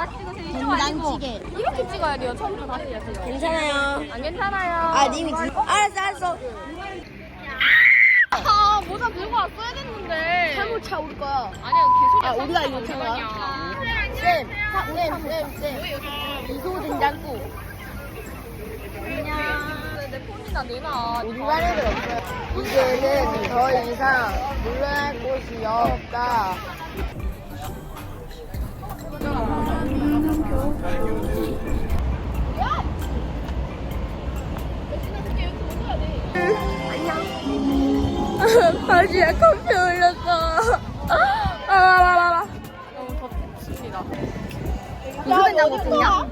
다시 찍으세요. 이쪽 아니고 된장찌개. 이렇게 찍어야 돼요. 처음부터 다시 해야세요. 괜찮아요. 안 괜찮아요. 아, 님이 진 알았어, 알았어. 아 모자 들고 왔어야 됐는데. 사무 차 올 거야. 아니야 개소리. 아, 우리가 이거 참 쌤, 사- 쌤, 쌤, 쌤. 미소 된장국. 내 폰이나 내놔. 반 애들 없어요. 이제는 더 이상 물러날 곳이 없다. 바지에 커피 올렸어. 아라라라. 너무 덥습니다. 미소 된장국 듣냐?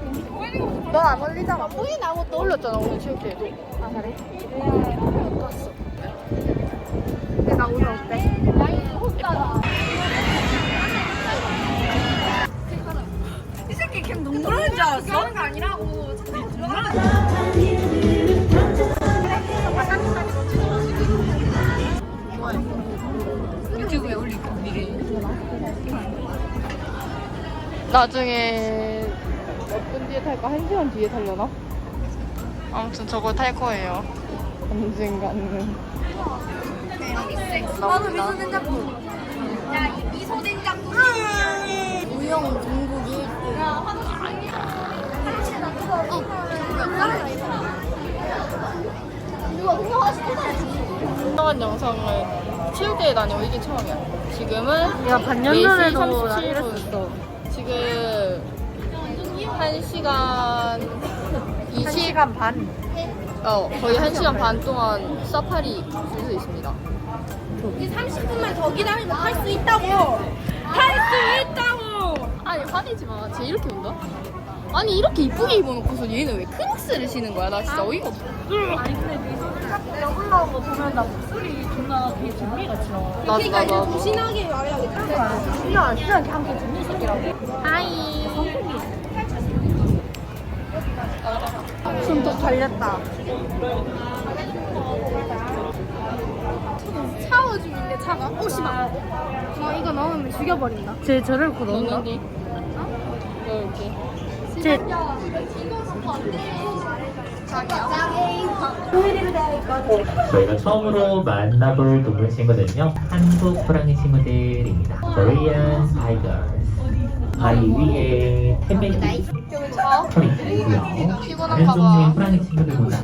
넌안 올리잖아. 뿌이 나고 또 올렸잖아 오늘 체육대회도. 아 그래? 갔어. 내가 나중에 몇 분 뒤에 탈까? 한 시간 뒤에 탈려나? 아무튼 저거 탈 거예요. 언젠가는. 나도 미소 된장국. 야, 미소 된장국. 우영 중국이 1등. 야, 화장실 아니야. 누가 그거 하시는 촬영한 영상을 체육대회 다녀 이게 처음이야. 지금은 야, 반년 4시 전에도 37분. 지금 1시간 20, 반. 어, 거의 1시간 반 동안 사파리 줄서 있습니다. 30분만 더 기다리면 탈 수 있다고. 탈 수 있다고. 아니, 화내지 마. 쟤 이렇게 온다? 아니, 이렇게 이쁘게 입어놓고서 얘는 왜 크록스를 신는 거야? 나 진짜 어이가 없어. 아니 근데 딱 올라온 거 보면 나 목소리 존나 되게 준비같이 나와. 나도, 나도, 나도. 조신하게 말해야겠다. 신랑 신랑 함께 준비 새끼라고. 하이. 손톱 달렸다. 샤워 중인데 차가? 오시마. 어, 이거 넣으면 죽여버린다. 제 저를 고 넣나? 넣는디? 이렇게. 제 저희가 처음으로 만나볼 동물 친구들은요 한국 호랑이 친구들입니다. Korean Tigers. 바위 위에 태백이 털이 있고요. 다른 종류의 호랑이 친구들보다.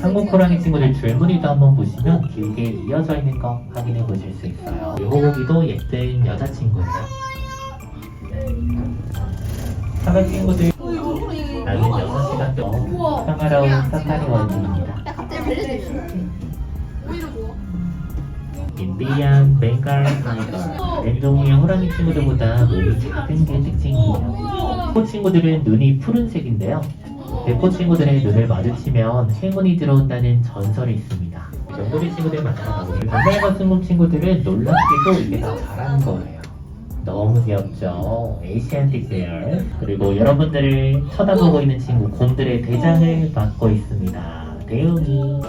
한국 호랑이 친구들 줄무늬도 한번 보시면 길게 이어져 있는 거 확인해 보실 수 있어요. 이 호고기도 예쁜 여자친구예요. 사과 친구들 낮은 6시간 동안 평화로운 사파리 원입니다. 인디안 벵갈 타이거 랜종의 호랑이 친구들보다 눈이 작은 게 특징이에요. 코 친구들은 눈이 푸른색인데요. 대포 친구들의 눈을 마주치면 행운이 들어온다는 전설이 있습니다. 정글이 친구들 마찬가지로 반달과 승무 친구들은 놀랍게도 이게 다 잘하는 거예요. 너무 귀엽죠? 에이시안틱 베어 그리고 여러분들을 쳐다보고 있는 친구 곰들의 대장을 맡고 있습니다. 대웅이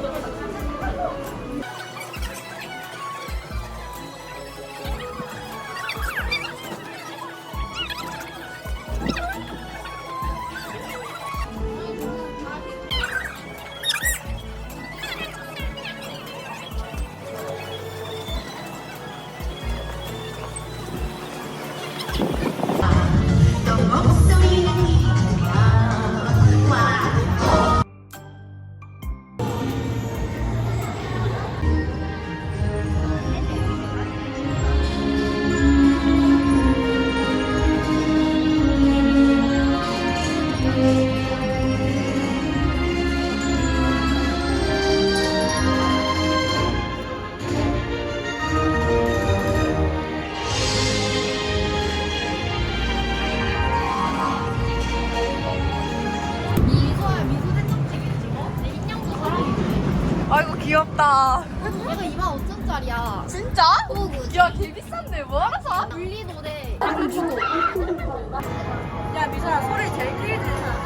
귀엽다. 이거 2만 5천짜리야. 진짜? 호구. 야, 개 비싼데 뭐하러 사? 분리노래. 방금 주고. 야 미소야 소리 제일 크게 지르는 사람.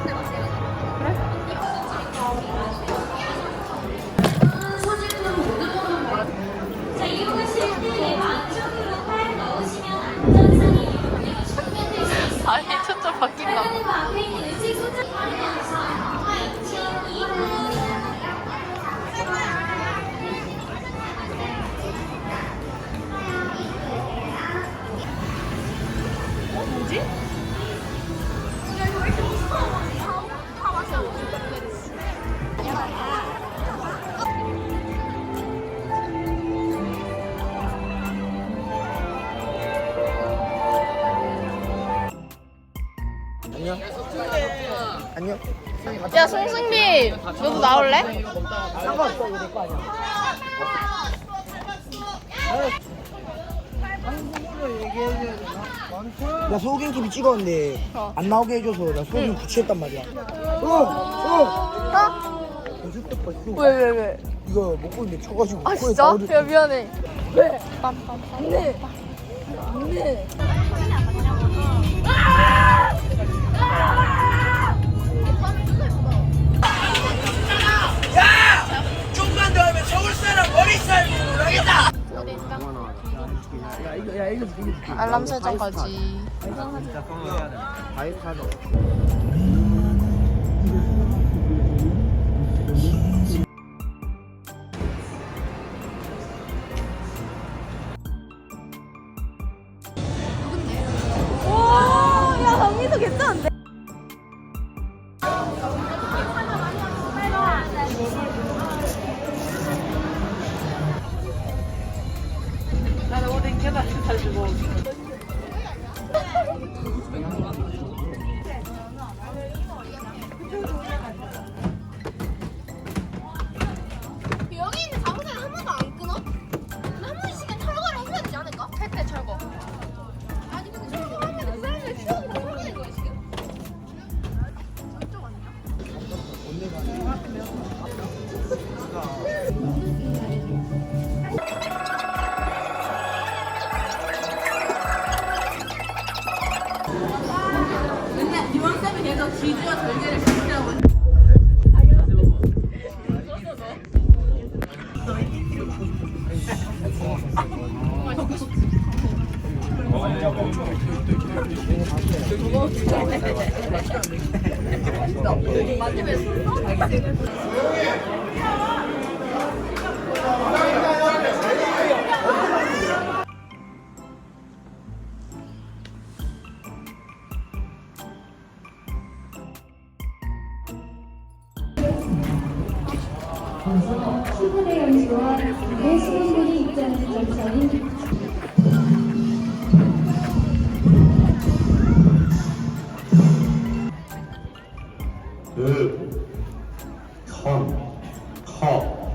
안녕. 야 송승비 너도 나올래? 상관없어 이거 내거 아니야. 나 소고기 TV 찍었는데 어. 안 나오게 해줘서 나 소고기 구치했단 말이야. 어, 어. 봤어. 왜 왜 왜? 이거 먹고 있는데 쳐가지고 아 진짜? 야 미안해. 왜? 좀만 알람 설정까지. 과일 사러. 위주와 절개를 지키라고 맛집에 입장하는 그, 천, 터.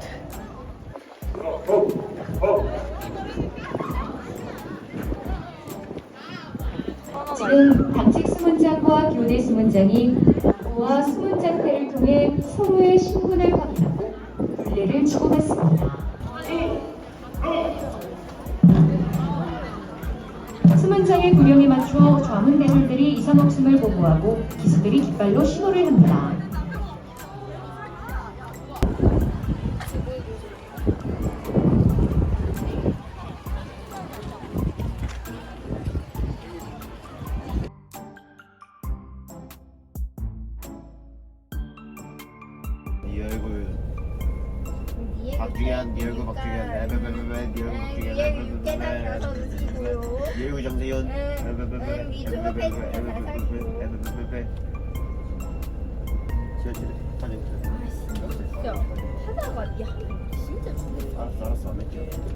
지금 당직 수문장과 교대 수문장이 보아 수문장패를 통해 서로의 신분을 확인하고 분례를 주고받습니다. 수문장의 구령에 맞추어 좌문 대졸들이 없음을 보고하고 기수들이 깃발로 신호를 합니다. 박주현 네 얼굴 박주현 베베베베베 네 얼굴 박주현 베베베베베 네 얼굴 정세현 베베베베 베베베베 베베베베 지하철에 타자 하다가 야 진짜 알았어 알았어 안 할게요